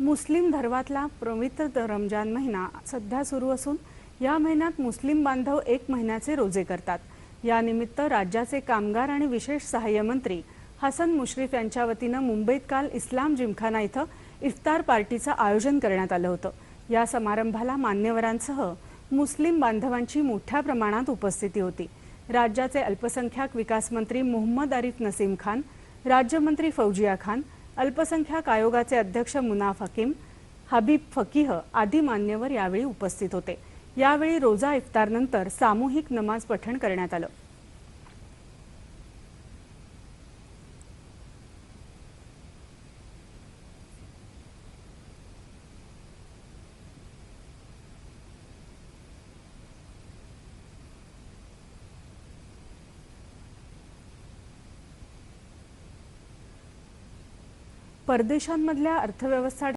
मुस्लिम धर्मातला पवित्र रमजान महिना सध्या सुरू असून या महिन्यात मुस्लिम बांधव एक महिन्याचे रोजे करतात. यानिमित्त राज्याचे कामगार आणि विशेष सहाय्य मंत्री हसन मुश्रीफ यांच्या वतीनं मुंबईत काल इस्लाम जिमखाना इथं इफ्तार पार्टीचं आयोजन करण्यात आलं होतं. या समारंभाला मान्यवरांसह मुस्लिम बांधवांची मोठ्या प्रमाणात उपस्थिती होती. राज्याचे अल्पसंख्याक विकास मंत्री मोहम्मद आरिफ नसीम खान राज्यमंत्री फौजिया खान अल्पसंख्याक आयोगाचे अध्यक्ष मुनाफ हकीम हबीब फकीह आदी मान्यवर यावेळी उपस्थित होते. यावेळी रोजा इफ्तारनंतर सामूहिक नमाज पठण करण्यात आलं. परदेशांमधल्या अर्थव्यवस्था